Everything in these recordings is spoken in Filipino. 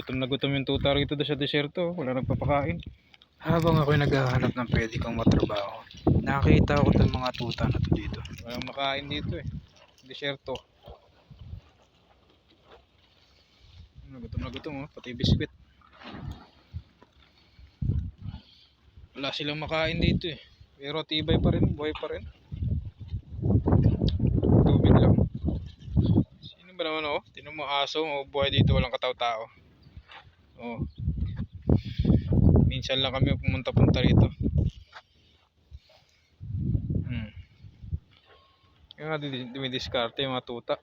Gutom na gutom yung tuta rito sa deserto. Wala nagpapakain. Habang ako'y naghahanap ng pwede kong matrabaho, nakita ko itong mga tuta na to dito. Walang makain dito eh. Deserto. Ano, Gutom na gutom oh. Pati biskwit. Wala silang makain dito eh. Pero tibay pa rin. Buhay pa rin. Tubig lang. Sino ba naman oh? Tinan mo aso o buhay dito walang kataw-tao. Oh. Minsan lang kami pumunta-punta rito. Hmm. Yung nga di- dumidiskarte yung mga tuta.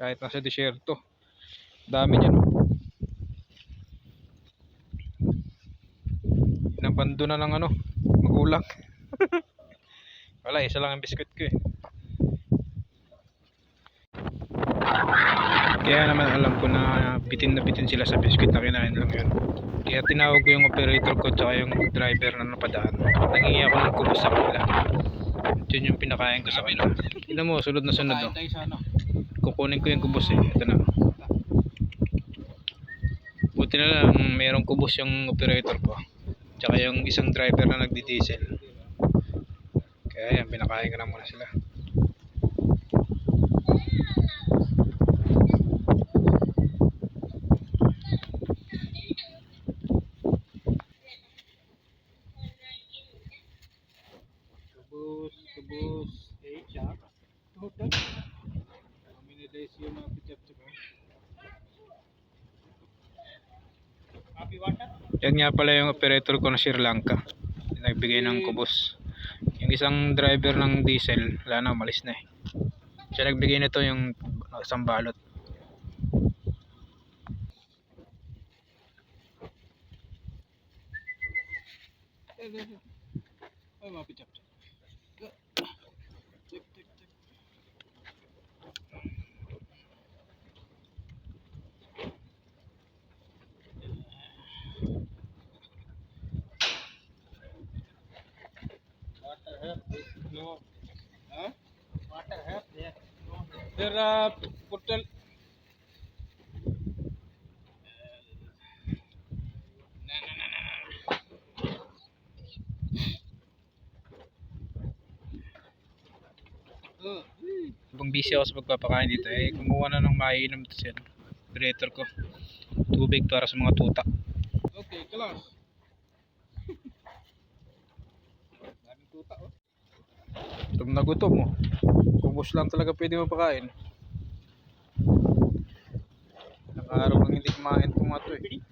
Kahit nasa disyerto. Dami niyan. Inabando na ng ano, magulang. Wala, isa lang ang biskuit ko eh. Kaya naman alam ko na bitin na bitin sila sa biscuit na kinain lang yun. Kaya tinawag ko yung operator ko tsaka yung driver na napadaan. Nangingi ako ng kubos sa kanila. Yun yung pinakain ko sa kanila. Tignan mo, sunod na sunod. Oh. Kukunin ko yung kubos eh. Ito na. Buti na lang mayroong kubos yung operator ko. Tsaka yung isang driver na nagdi-diesel. Kaya yan, pinakain ko na muna sila. Kubus, kubus, eh, siya. Total. Kami na dahil siya mga pichap-chap. Yan nga pala yung operator ko na Sri Lanka. Nagbigay ng kubos. Yung isang driver ng diesel, wala na, umalis na eh. Siya nagbigay nito yung isang balot. Ay, mga pichap-chap. Huh? Water help there. There are portal. Na na na na. Oh. Habang busy ako sa pagpapakain dito eh, kumuha na ng maiinom to siya. Operator ko. Tubig para sa mga tuta. Okay, class. Daming tuta oh gutom na gutom oh. mo kubos lang talaga pwede mapakain. Nakaraw lang hindi kumain itong mga to eh.